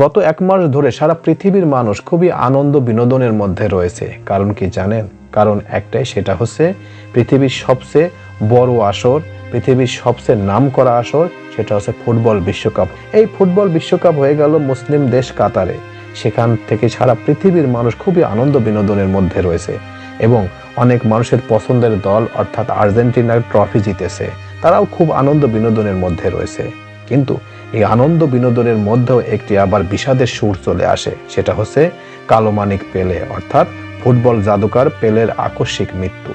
গত এক মাস ধরে সারা পৃথিবীর মানুষ খুবই আনন্দ বিনোদনের মধ্যে রয়েছে। কারণ কি জানেন? কারণ একটাই সেটা হচ্ছে, পৃথিবীর সবচেয়ে বড় আসর, পৃথিবীর সবচেয়ে নাম করা আসর, সেটা হচ্ছে ফুটবল বিশ্বকাপ। এই ফুটবল বিশ্বকাপ হয়ে গেল মুসলিম দেশ কাতারে। সেখান থেকে সারা পৃথিবীর মানুষ খুবই আনন্দ বিনোদনের মধ্যে রয়েছে এবং অনেক মানুষের পছন্দের দল, অর্থাৎ আর্জেন্টিনার ট্রফি জিতেছে। তারাও খুব আনন্দ বিনোদনের মধ্যে রয়েছে। কিন্তু এই আনন্দ বিনোদনের মধ্যেও একটি আবার বিষাদের সুর চলে আসে, সেটা হচ্ছে কালোমানিক পেলে, অর্থাৎ ফুটবল জাদুকার পেলের আকস্মিক মৃত্যু।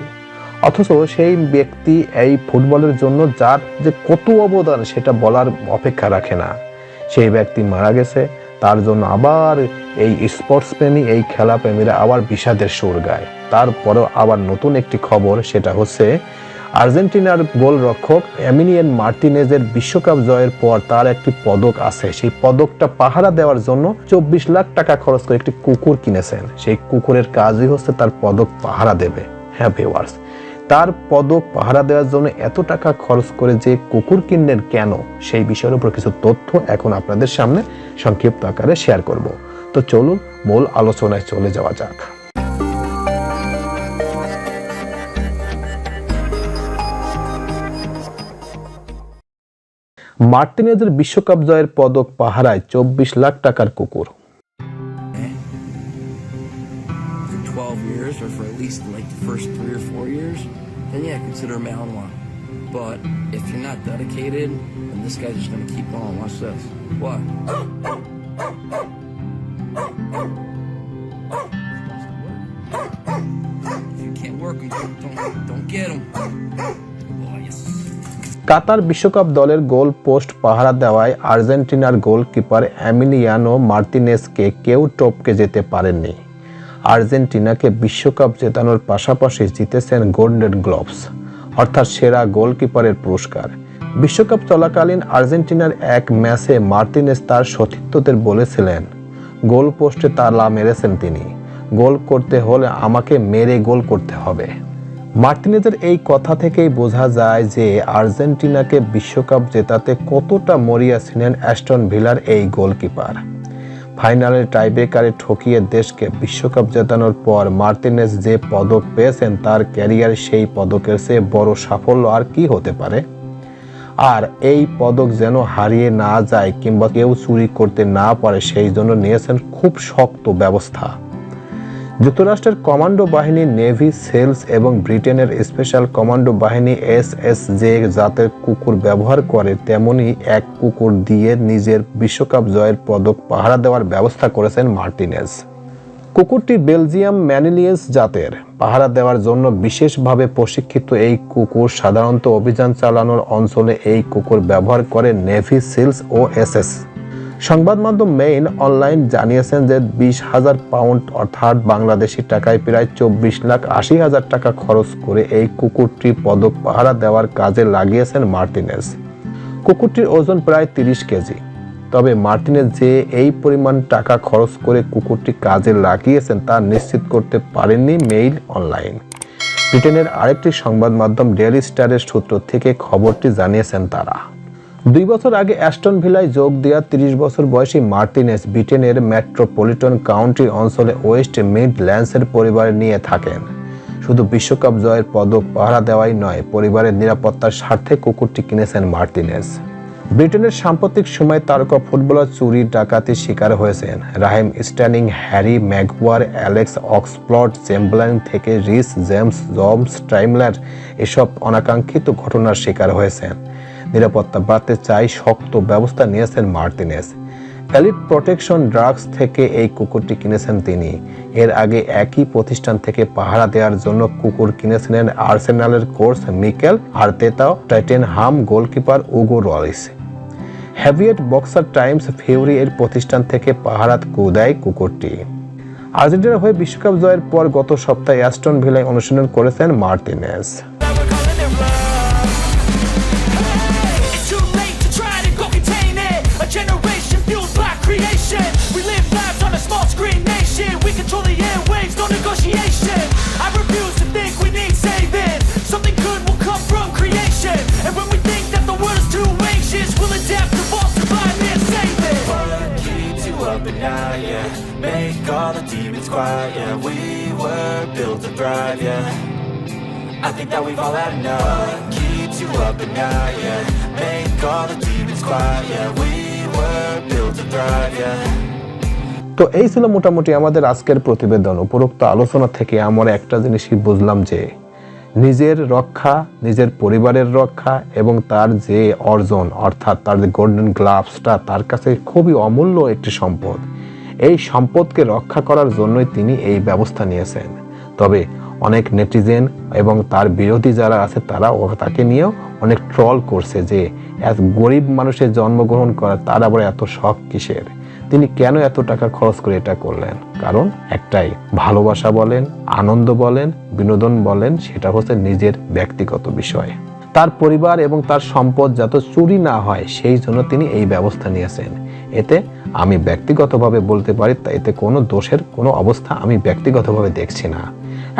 অথচ সেই ব্যক্তি এই ফুটবলের জন্য যার যে কত অবদান সেটা বলার অপেক্ষা রাখে না। সেই ব্যক্তি মারা গেছে, তার জন্য আবার এই স্পোর্টস প্রেমী এই খেলা প্রেমীরা আবার বিষাদের সুর গায়। তারপরেও আবার নতুন একটি খবর, সেটা হচ্ছে আর্জেন্টিনার গোলরক্ষক এমিনিয়ান মার্টিনেজের বিশ্বকাপ জয়ের পর তার একটি পদক আছে। সেই পদকটা পাহারা দেওয়ার জন্য চব্বিশ লাখ টাকা খরচ করে একটি কুকুর কিনেছেন। সেই কুকুরের কাজই হচ্ছে তার পদক পাহারা দেবে হ্যাঁ ভিওয়ার্স তার পদক পাহারা দেওয়ার জন্য এত টাকা খরচ করে যে কুকুর কিনলেন কেন, সেই বিষয়ের উপর কিছু তথ্য এখন আপনাদের সামনে সংক্ষিপ্ত আকারে শেয়ার করব। তো চলুন মূল আলোচনায় চলে যাওয়া যাক। মার্টিনেজের বিশ্বকাপ জয়ের পদক পাহারায় চব্বিশ লাখ টাকার কুকুর for 12 years or for at least like first three four years, then yeah, consider him But if you're not dedicated, then this guy's just gonna keep going. Watch this. What? If you can't work him, don't, don't get him. Oh, yes. কাতার বিশ্বকাপ দলের goal post পাহারা দেওয়ায় আর্জেন্টিনার goalkeeper Emiliano মার্তিনেসকে কেউ টপকে যেতে পারেননি। আর্জেন্টিনাকে বিশ্বকাপ জেতানোর পাশাপাশি জিতেছেন গোল্ডেন গ্লোভস, অর্থাৎ সেরা গোলকিপারের পুরস্কার। বিশ্বকাপ চলাকালীন আর্জেন্টিনার এক ম্যাচে মার্তিনেস তার সতীর্থদের বলেছিলেন, গোল পোস্টে তালা মেরেছেন তিনি। গোল করতে হলে আমাকে মেরে গোল করতে হবে। মার্টিনেজের এই কথা থেকেই বোঝা যায় যে আর্জেন্টিনাকে বিশ্বকাপ জেতাতে কতটা মরিয়া ছিলেন অ্যাস্টন ভিলার এই গোলকিপার। ফাইনালে টাইব্রেকারে ঠকিয়ে দেশকে বিশ্বকাপ জেতানোর পর মার্টিনেজ যে পদক পেয়েছেন, তার ক্যারিয়ার সেই পদকের চেয়ে বড় সাফল্য আর কি হতে পারে? আর এই পদক যেন হারিয়ে না যায় কিংবা কেউ চুরি করতে না পারে, সেই জন্য নিয়েছেন খুব শক্ত ব্যবস্থা। যুক্তরাষ্ট্রের কমান্ডো বাহিনী, নেভি, সেলস এবং ব্রিটেনের স্পেশাল কমান্ডো বাহিনী এস এস যে জাতের কুকুর ব্যবহার করে, তেমনি এক কুকুর দিয়ে নিজের বিশ্বকাপ জয়ের পদক পাহারা দেওয়ার ব্যবস্থা করেছেন মার্টিনেজ। কুকুরটি বেলজিয়াম ম্যানিলিয়েস জাতের। পাহারা দেওয়ার জন্য বিশেষভাবে প্রশিক্ষিত এই কুকুর সাধারণত অভিযান চালানোর অঞ্চলে এই কুকুর ব্যবহার করে নেভি, সিলস ও এসএস সংবাদ মাধ্যম মেইন অনলাইন জানিয়েছেন যে বিশ হাজার পাউন্ড অর্থাৎ বাংলাদেশি টাকায় প্রায় চব্বিশ লাখ আশি হাজার টাকা খরচ করে এই কুকুরটি পদক পাহারা দেওয়ার কাজে লাগিয়েছেন মার্টিনেজ। কুকুরটির ওজন প্রায় তিরিশ কেজি। তবে মার্টিনেজ যে এই পরিমাণ টাকা খরচ করে কুকুরটি কাজে লাগিয়েছেন তা নিশ্চিত করতে পারেননি মেইল অনলাইন। ব্রিটেনের আরেকটি সংবাদ মাধ্যম ডেইলি স্টারের সূত্র থেকে খবরটি জানিয়েছেন তারা। দুই বছর আগে অ্যাস্টন ভিলায় যোগ দেওয়া তিরিশ বছর বয়সী মার্টিনেস ব্রিটেনের মেট্রোপলিটন কাউন্টি অঞ্চলে ওয়েস্ট মিডল্যান্ডসের পরিবারে নিয়ে থাকেন। শুধু বিশ্বকাপ জয়ের পদক পাহারা দেওয়াই নয়, পরিবারের নিরাপত্তার স্বার্থে কুকুরটি কিনেছেন মার্টিনেস। ব্রিটেনের সাম্প্রতিক সময়ে তারকা ফুটবলার চুরি ডাকাতির শিকার হয়েছেন। Raheem Sterling, Harry Maguire, Alex Oxlade Chamberlain থেকে রিস জেমস জমস ট্রাইমলার এসব অনাকাঙ্ক্ষিত ঘটনার শিকার হয়েছেন। নিরাপত্তা বাড়তে চাই শক্ত ব্যবস্থা নিয়েছেন মার্টিনেস। এলিট প্রোটেকশন ড্রাগস থেকে এই কুকুরটি কিনেছেন তিনি। এর আগে একই প্রতিষ্ঠান থেকে পাহারা দেওয়ার জন্য কুকুর কিনেছিলেন আর্সেনালের course Mikel Arteta Tottenham goalkeeper Hugo Lloris heavyweight boxer Times Fury এর প্রতিষ্ঠান থেকে পাহারাত কুদায় কুকুরটি। আর্জেন্টিনার হয়ে বিশ্বকাপ জয়ের পর গত সপ্তাহে অ্যাস্টন ভিলায় অনুশীলন করেছেন Martinez. Quiet, yeah. We were built to thrive, yeah. I think that we've all had enough. What keeps you up at night, yeah. Make all the demons quiet, yeah. We were built to thrive, yeah. তো এই ছিল মোটামুটি আমাদের আজকের প্রতিবেদন উপরোক্ত আলোচনা থেকে আমরা একটা জিনিসই বুঝলাম যে নিজের রক্ষা নিজের পরিবারের রক্ষা এবং তার যে অর্জন অর্থাৎ তার যে গোল্ডেন গ্লাভসটা তার কাছে খুবই অমূল্য একটি সম্পদ এই সম্পদকে রক্ষা করার জন্যই তিনি এই ব্যবস্থা নিয়েছেন। তবে অনেক নেটিজেন এবং তার বিরোধী যারা আছে, তারা তাকে নিয়েও অনেক ট্রল করছে যে, এত গরিব মানুষের জন্মগ্রহণ করা, তার আবার এত শখ কিসের? তিনি কেন এত টাকা খরচ করে এটা করলেন? কারণ একটাই, ভালোবাসা বলেন, আনন্দ বলেন, বিনোদন বলেন, সেটা হচ্ছে নিজের ব্যক্তিগত বিষয়। তার পরিবার এবং তার সম্পদ যাতে চুরি না হয়, সেই জন্য তিনি এই ব্যবস্থা নিয়েছেন। এতে আমি ব্যক্তিগতভাবে বলতে পারি এতে কোনো দোষের কোনো অবস্থা আমি ব্যক্তিগতভাবে দেখছি না।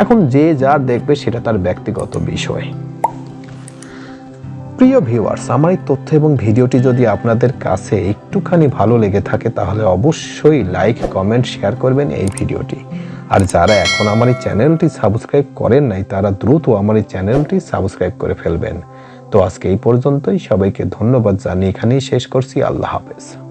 এখন যে যার দেখবে সেটা তার ব্যক্তিগত বিষয়। প্রিয় ভিউয়ার্স, আমার এই তথ্য এবং ভিডিওটি যদি আপনাদের কাছে একটুখানি ভালো লেগে থাকে, তাহলে অবশ্যই লাইক, কমেন্ট, শেয়ার করবেন এই ভিডিওটি। আর যারা এখন আমার এই চ্যানেলটি সাবস্ক্রাইব করেন নাই, তারা দ্রুত আমার এই চ্যানেলটি সাবস্ক্রাইব করে ফেলবেন। তো আজকে এই পর্যন্তই, সবাইকে ধন্যবাদ জানিয়ে এখানেই শেষ করছি। আল্লাহ হাফেজ।